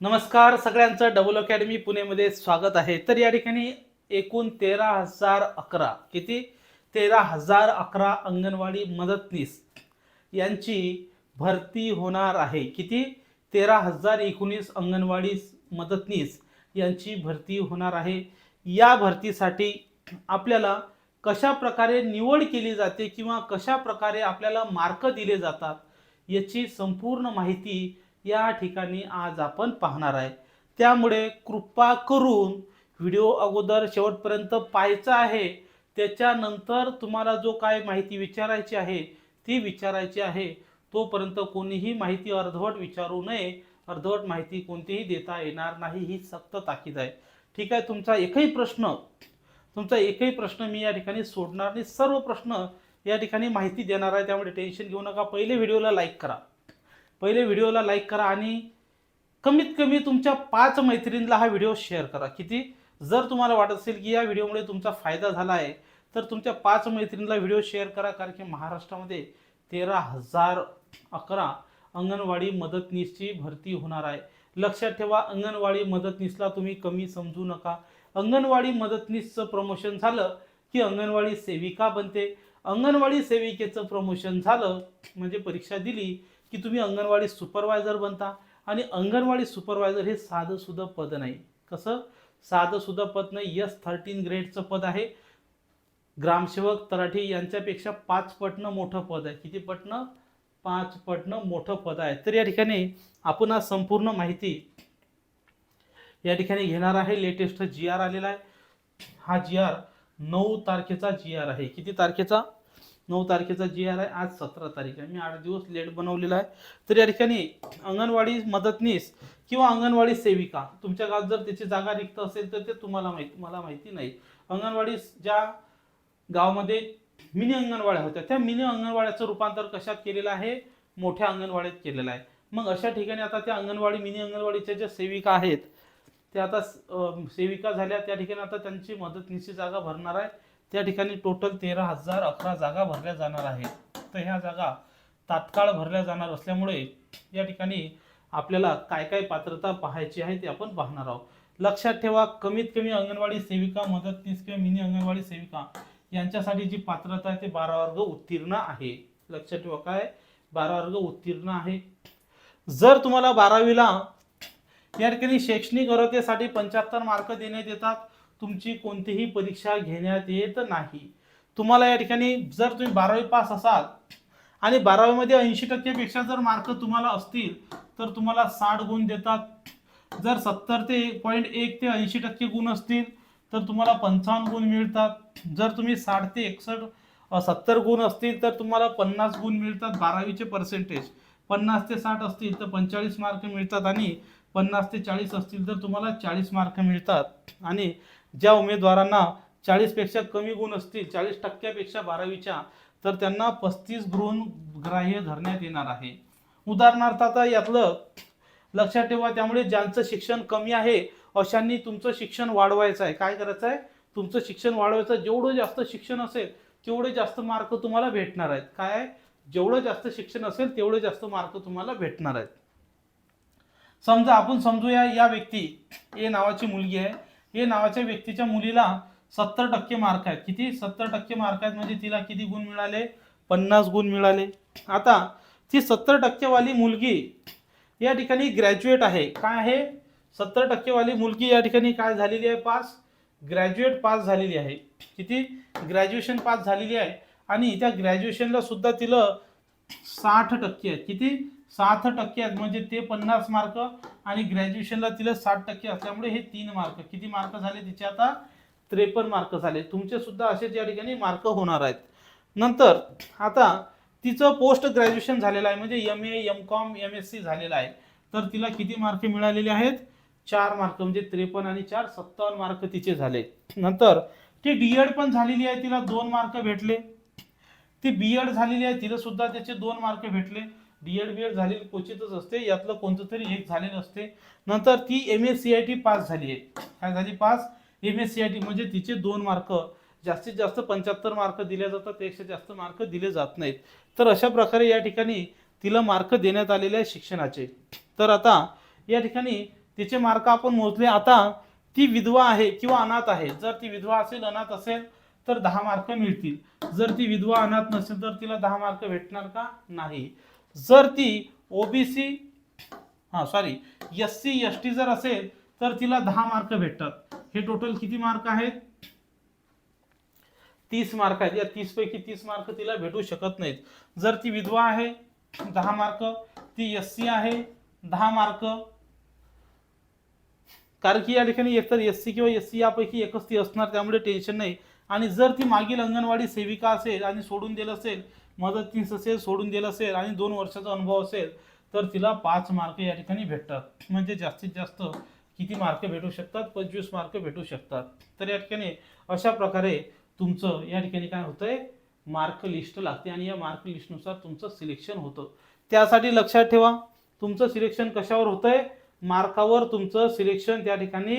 नमस्कार सगळ्यांचं double academy पुणेमध्ये स्वागत आहे. तर या ठिकाणी एकूण तेरा हजार अकरा किती? तेरा हजार अकरा अंगणवाडी मदतनीस यांची भरती होणार आहे. किती? तेरा हजार एकोणीस अंगणवाडी मदतनीस यांची भरती होणार आहे. या भरतीसाठी आपल्याला कशा प्रकारे निवड केली जाते किंवा कशा प्रकारे आपल्याला मार्क दिले जातात याची संपूर्ण माहिती या ठिकाणी आज आपण पाहणार आहे. त्यामुळे कृपा करून व्हिडिओ अगोदर शेवटपर्यंत पाहायचा आहे. त्याच्यानंतर तुम्हाला जो काय माहिती विचारायची आहे ती विचारायची आहे. तोपर्यंत कोणीही माहिती अर्धवट विचारू नये. अर्धवट माहिती कोणतीही देता येणार नाही ही सक्त ताकीद आहे. ठीक आहे तुमचा एकही प्रश्न तुमचा एकही प्रश्न मी या ठिकाणी सोडणार नाही. सर्व प्रश्न या ठिकाणी माहिती देणार आहे. त्यामुळे टेन्शन घेऊ नका. पहिले व्हिडिओला लाईक करा. पहिले व्हिडिओला लाईक करा आणि कमीत कमी तुमच्या पाच मैत्रिणीला हा व्हिडिओ शेअर करा. किती? जर तुम्हाला वाटत असेल की या व्हिडिओमुळे तुमचा फायदा झाला आहे तर तुमच्या पाच मैत्रिणीला व्हिडिओ शेअर करा कारण की महाराष्ट्रामध्ये तेरा हजार अकरा अंगणवाडी मदतनीसची भरती होणार आहे. लक्षात ठेवा अंगणवाडी मदतनीसला तुम्ही कमी समजू नका. अंगणवाडी मदतनीसचं प्रमोशन झालं की अंगणवाडी सेविका बनते. अंगणवाडी सेविकेचं प्रमोशन झालं म्हणजे परीक्षा दिली की तुम्ही अंगणवाडी सुपरवायझर बनता आणि अंगणवाडी सुपरवायझर हे साधं सुद्धा पद नाही. कसं? साधं सुद्धा पद नाही यस थर्टीन ग्रेडचं पद आहे. ग्रामसेवक तराठी यांच्यापेक्षा पाच पटनं मोठं पद आहे. किती पटनं पाच पटनं मोठं पद आहे. तर या ठिकाणी आपण आज संपूर्ण माहिती या ठिकाणी घेणार आहे. लेटेस्ट जी आर आलेला आहे. हा जी आर नऊ तारखेचा जी आर आहे. किती तारखेचा? नऊ तारखेचा जी आर आहे आज सतरा तारीख आहे. मी आठ दिवस लेट बनवलेला आहे. तर या ठिकाणी अंगणवाडी मदतनीस किंवा अंगणवाडी सेविका तुमच्या गावात जर त्याची जागा रिक्त असेल तर ते तुम्हाला माहिती मला माहिती नाही. अंगणवाडी ज्या गावामध्ये मिनी अंगणवाड्या होत्या त्या मिनी अंगणवाड्याचं रूपांतर कशात केलेलं आहे? मोठ्या अंगणवाडीत केलेलं आहे. मग अशा ठिकाणी आता त्या अंगणवाडी मिनी अंगणवाडीच्या ज्या सेविका आहेत त्या आता सेविका झाल्या. त्या ठिकाणी आता त्यांची मदतनीसची जागा भरणार आहे. त्या ठिकाणी टोटल तेरा हजार अकरा जागा भरल्या जाणार आहेत. तर ह्या जागा तात्काळ भरल्या जाणार असल्यामुळे या ठिकाणी आपल्याला काय काय पात्रता पाहायची आहे ते आपण पाहणार आहोत. लक्षात ठेवा कमीत कमी अंगणवाडी सेविका मदतनीस किंवा मिनी अंगणवाडी सेविका यांच्यासाठी जी पात्रता आहे ते बारा वर्ग उत्तीर्ण आहे. लक्षात ठेवा काय? बारा वर्ग उत्तीर्ण आहे. जर तुम्हाला बारावीला या ठिकाणी शैक्षणिक अर्हतेसाठी पंच्याहत्तर मार्क देण्यात येतात तुमची कोणतीही परीक्षा घेण्यात येत नाही. तुम्हाला या ठिकाणी जर तुम्ही बारावी पास असाल आणि बारावीमध्ये ऐंशी टक्केपेक्षा जर मार्क तुम्हाला असतील तर तुम्हाला साठ गुण देतात. जर सत्तर ते पॉईंट एक ते ऐंशी टक्के गुण असतील तर तुम्हाला पंचावन्न गुण मिळतात. जर तुम्ही साठ ते एकसष्ट सत्तर गुण असतील तर तुम्हाला पन्नास गुण मिळतात बारावीचे पर्सेंटेज पन्नास ते साठ असतील तर पंचेचाळीस मार्क मिळतात आणि पन्नास ते चाळीस असतील तर तुम्हाला चाळीस मार्क मिळतात. आणि ज्या उमेदवारांना चाळीसपेक्षा कमी गुण असतील चाळीस टक्क्यापेक्षा बारावीच्या तर त्यांना पस्तीस गृहण ग्राह्य धरण्यात येणार आहे. उदाहरणार्थ आता यातलं लक्षात ठेवा त्यामुळे ज्यांचं शिक्षण कमी आहे अशांनी तुमचं शिक्षण वाढवायचं आहे. काय करायचं आहे? तुमचं शिक्षण वाढवायचं. जेवढं जास्त शिक्षण असेल तेवढे जास्त मार्क तुम्हाला भेटणार आहेत. काय आहे? जेवढं जास्त शिक्षण असेल तेवढे जास्त मार्क तुम्हाला भेटणार आहेत. समजा आपण समजूया या व्यक्ती ए नावाची मुलगी आहे. ए नावाच्या व्यक्तीच्या मुलीला सत्तर टक्के मार्क आहेत. किती? सत्तर टक्के मार्क आहेत म्हणजे तिला किती गुण मिळाले? पन्नास गुण मिळाले. आता ती सत्तर टक्केवाली मुलगी या ठिकाणी ग्रॅज्युएट आहे. काय आहे? सत्तर टक्केवाली मुलगी या ठिकाणी काय झालेली आहे? पास ग्रॅज्युएट पास झालेली आहे. किती? ग्रॅज्युएशन पास झालेली आहे. आणि त्या ग्रॅज्युएशनला सुद्धा तिला साठ टक्के आहेत. किती? साठ टक्के आहेत. म्हणजे ते पन्नास मार्क आणि ग्रॅज्युएशनला तिला साठ टक्के असल्यामुळे हे तीन मार्क. किती मार्क झाले तिचे आता? त्रेपन्न मार्क झाले. तुमचे सुद्धा असेच या ठिकाणी मार्क होणार आहेत. नंतर आता तिचं पोस्ट ग्रॅज्युएशन झालेलं आहे. म्हणजे M A M com M S C झालेलं आहे. तर तिला किती मार्क मिळालेले आहेत? चार मार्क. म्हणजे त्रेपन्न आणि चार सत्तावन्न मार्क तिचे झाले. नंतर ती डी एड पण झालेली आहे. तिला दोन मार्क भेटले. ती बी एड झालेली आहे. तिला सुद्धा त्याचे दोन मार्क भेटले. डी एड बी एड झालेली क्वचितच असते. यातलं कोणतं तरी एक झालेलं असते. नंतर ती M S C I T pass झाली आहे. काय झाली? Pass? M S C I T म्हणजे तिचे दोन मार्क. जास्तीत जास्त पंच्याहत्तर मार्क दिले जातात त्यापेक्षा जास्त मार्क दिले जात नाहीत. तर अशा प्रकारे या ठिकाणी तिला मार्क देण्यात आलेले आहे शिक्षणाचे. तर आता या ठिकाणी तिचे मार्क आपण मोजले. आता ती विधवा आहे किंवा अनाथ आहे. जर ती विधवा असेल अनाथ असेल तर दहा मार्क मिळतील. जर ती विधवा अनाथ नसेल तर तिला दहा मार्क भेटणार का? नाही. जर ती ओबीसी हा sorry S C S T जर असेल तर तिला दहा मार्क भेटतात. हे टोटल किती मार्क आहेत? तीस मार्क आहेत. या तीस पैकी तीस मार्क तिला भेटू शकत नाहीत. जर ती विधवा आहे दहा मार्क ती एस सी आहे दहा मार्क कारण की या ठिकाणी एकतर एस सी किंवा एस सी यापैकी एकच ती असणार त्यामुळे टेन्शन नाही. आणि जर ती मागील अंगणवाडी सेविका असेल आणि सोडून दिलं असेल मदतनीस असेल सोडून दिलं असेल आणि दोन वर्षाचा अनुभव असेल तर तिला पाच मार्क या ठिकाणी भेटतात. म्हणजे जास्तीत जास्त किती मार्क भेटू शकतात? पंचवीस मार्क भेटू शकतात. तर या ठिकाणी अशा प्रकारे तुमचं या ठिकाणी काय होतंय? मार्क लिस्ट लागते आणि या मार्क लिस्टनुसार तुमचं सिलेक्शन होतं. त्यासाठी लक्षात ठेवा तुमचं सिलेक्शन कशावर होतंय? मार्कावर तुमचं सिलेक्शन त्या ठिकाणी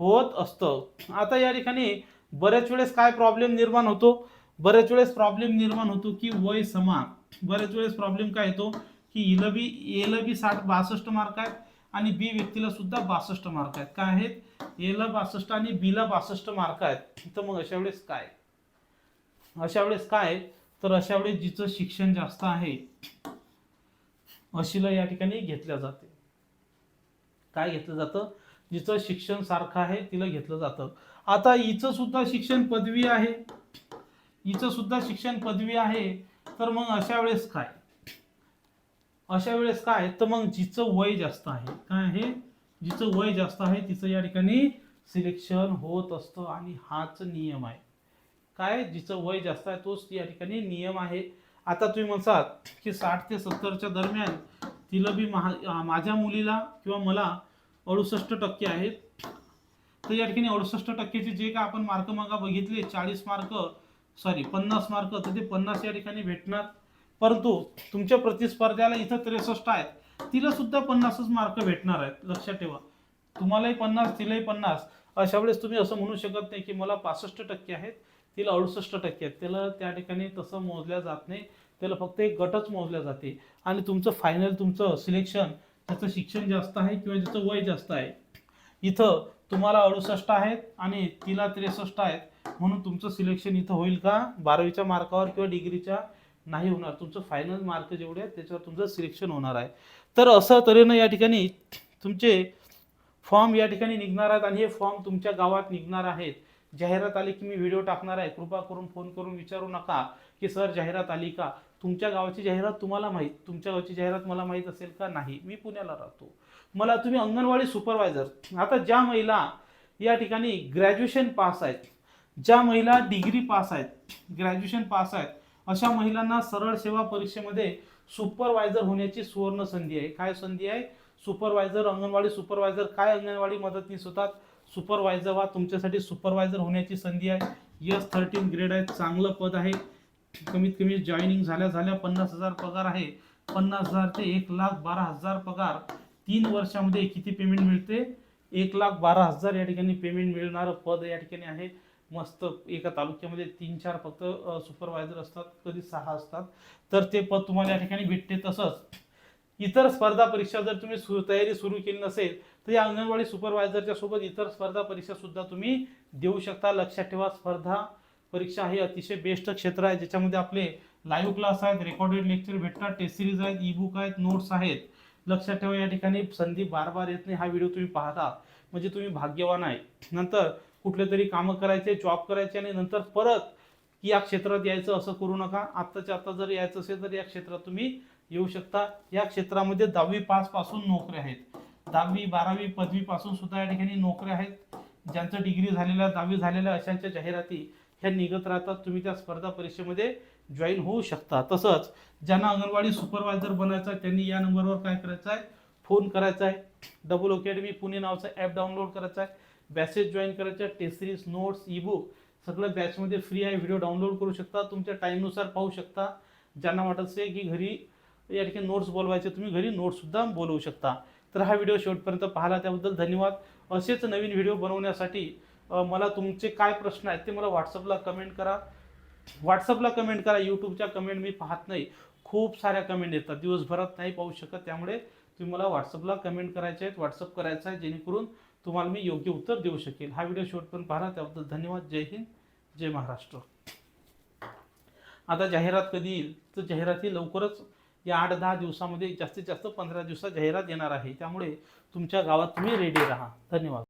होत असतं. आता या ठिकाणी बऱ्याच वेळेस काय प्रॉब्लेम निर्माण होतो? बऱ्याच वेळेस प्रॉब्लेम निर्माण होतो की वय समान. बऱ्याच वेळेस प्रॉब्लेम काय येतो की इला बी एला बी साठ बासष्ट मार्क आहेत आणि बी व्यक्तीला सुद्धा बासष्ट मार्क आहेत. काय आहेत? एला बासष्ट आणि बीला बासष्ट मार्क आहेत. तर मग अशा वेळेस काय? अशा वेळेस काय? तर अशा वेळेस जिचं शिक्षण जास्त आहे अशीला या ठिकाणी घेतल्या जाते. काय घेतलं जातं? जिचं शिक्षण सारखं आहे तिला घेतलं जातं. आता हिचं सुद्धा शिक्षण पदवी आहे. हिचं सुद्धा शिक्षण पदवी आहे तर मग अशा वेळेस काय? अशा वेळेस काय? तर मग जिचं वय जास्त आहे काय आहे? जिचं वय जास्त आहे तिचं या ठिकाणी सिलेक्शन होत असतं आणि हाच नियम आहे. काय? जिचं वय जास्त आहे तोच या ठिकाणी नियम आहे. आता तुम्ही म्हणसाल की साठ ते सत्तरच्या दरम्यान तिला बी महा माझ्या मुलीला किंवा मला अडुसष्ट टक्के आहेत. तर या ठिकाणी अडुसष्ट टक्केचे जे काय आपण मार्क मागा बघितले चाळीस मार्क सॉरी पन्नास मार्क तर ते पन्नास या ठिकाणी भेटणार. परंतु तुमच्या प्रतिस्पर्ध्याला इथं त्रेसष्ट आहेत. तिला सुद्धा पन्नासच मार्क भेटणार आहेत. लक्षात ठेवा. तुम्हालाही पन्नास तिलाही पन्नास. अशा वेळेस तुम्ही असं म्हणू शकत नाही की मला पासष्ट टक्के आहेत तिला अडुसष्ट टक्के आहेत. त्याला त्या ठिकाणी तसं मोजल्या जात नाही. त्याला फक्त एक गटच मोजल्या जाते. आणि तुमचं फायनल तुमचं सिलेक्शन त्याचं शिक्षण जास्त आहे किंवा ज्याचं वय जास्त आहे. इथं तुम्हाला अडुसष्ट आहेत आणि तिला त्रेसष्ट आहेत. म्हणून तुमचं सिलेक्शन इथं होईल का? बारावीच्या मार्कावर किंवा डिग्रीच्या नाही होणार. तुमचं फायनल मार्क जेवढे आहेत त्याच्यावर तुमचं सिलेक्शन होणार आहे. तर असं तऱ्हेनं या ठिकाणी तुमचे फॉर्म या ठिकाणी निघणार आहेत आणि हे फॉर्म तुमच्या गावात निघणार आहेत. जाहिरात आली की मी व्हिडिओ टाकणार आहे. कृपा करून फोन करून विचारू नका की सर जाहिरात आली का? तुमच्या गावाची जाहिरात तुम्हाला माहीत तुमच्या गावची जाहिरात मला माहीत असेल का? नाही. मी पुण्याला राहतो. मला तुम्ही अंगणवाडी सुपरवायझर आता ज्या महिला या ठिकाणी ग्रॅज्युएशन पास आहेत ज्या महिला डिग्री पास आहेत ग्रॅज्युएशन पास आहेत अशा महिलांना सरळ सेवा परीक्षेमध्ये सुपरवायझर होण्याची सुवर्ण संधी आहे. काय संधी आहे? सुपरवायझर अंगणवाडी सुपरवायझर काय अंगणवाडी मदतनीस होतात? सुपरवायझर हा तुमच्यासाठी सुपरवायझर होण्याची संधी आहे. यस थर्टीन ग्रेड आहे चांगलं पद आहे. कमीत कमी जॉईनिंग झाल्या झाल्या पन्नास हजार पगार आहे. पन्नास हजार ते एक लाख बारा हजार पगार तीन वर्षामध्ये किती पेमेंट मिळते? एक लाख बारा हजार या ठिकाणी पेमेंट मिळणारं पद या ठिकाणी आहे. मस्त एका तालुक्यामध्ये तीन चार फक्त सुपरवायझर असतात कधी सहा असतात. तर ते पद तुम्हाला या ठिकाणी भेटते तसंच. इतर स्पर्धा परीक्षा जर तुम्ही सु तयारी सुरू केली नसेल तर या अंगणवाडी सुपरवायझरच्या सोबत इतर स्पर्धा परीक्षा सुद्धा तुम्ही देऊ शकता. लक्षात ठेवा स्पर्धा परीक्षा हे अतिशय बेस्ट क्षेत्र आहे. ज्याच्यामध्ये आपले लाईव्ह क्लास आहेत रेकॉर्डेड लेक्चर भेटतात टेस्ट सिरीज आहेत ई बुक आहेत नोट्स आहेत. लक्षात ठेवा या ठिकाणी. संधी बार बार येत नाही. हा व्हिडिओ तुम्ही पाहता. म्हणजे तुम्ही भाग्यवान आहे. नंतर कुठले तरी कामं करायचे जॉब करायचे आणि नंतर परत या क्षेत्रात यायचं असं करू नका. आत्ताच्या आत्ता जर यायचं असेल तर या क्षेत्रात तुम्ही येऊ शकता. या क्षेत्रामध्ये दहावी पासपासून नोकऱ्या आहेत. दहावी बारावी पदवी पासून सुद्धा या ठिकाणी नोकऱ्या आहेत. ज्यांचं डिग्री झालेल्या दहावी झालेल्या अशांच्या जाहिराती ह्या निघत राहतात. तुम्ही त्या स्पर्धा परीक्षेमध्ये जॉईन होऊ शकता. तसंच ज्यांना अंगणवाडी सुपरवायझर बनायचं आहे त्यांनी या नंबरवर काय करायचं आहे? फोन करायचा आहे. डबल अकॅडमी पुणे नावाचा ॲप डाउनलोड करायचा आहे. बॅचेस जॉईन करायच्या test series notes e book सगळं बॅचमध्ये फ्री आहे. व्हिडिओ डाउनलोड करू शकता. तुमच्या टाईमनुसार पाहू शकता. ज्यांना वाटत असेल की घरी या ठिकाणी नोट्स बोलवायचे तुम्ही घरी नोट्ससुद्धा बोलवू शकता. तर हा व्हिडिओ शेवटपर्यंत पाहिला. त्याबद्दल धन्यवाद. असेच नवीन व्हिडिओ बनवण्यासाठी मला तुमचे काय प्रश्न आहेत ते मला व्हॉट्सअपला कमेंट करा. व्हॉट्सअपला कमेंट करा यूट्यूबच्या कमेंट मी पाहत नाही. खूप साऱ्या कमेंट येतात. दिवसभरात नाही पाहू शकत. त्यामुळे तुम्ही मला व्हॉट्सअपला कमेंट करायचे आहेत व्हॉट्सअप करायचं आहे जेणेकरून तुम्हाला मी योग्य उत्तर देऊ शकेल. हा व्हिडिओ शेवटपर्यंत पाहा. त्याबद्दल धन्यवाद. जय हिंद. जय महाराष्ट्र. आता जाहिरात कधी येईल? तर जाहिरात ही लवकरच या आठ दहा दिवसामध्ये जास्तीत जास्त पंधरा दिवसात जाहिरात येणार आहे. त्यामुळे तुमच्या गावात तुम्ही रेडी राहा. धन्यवाद.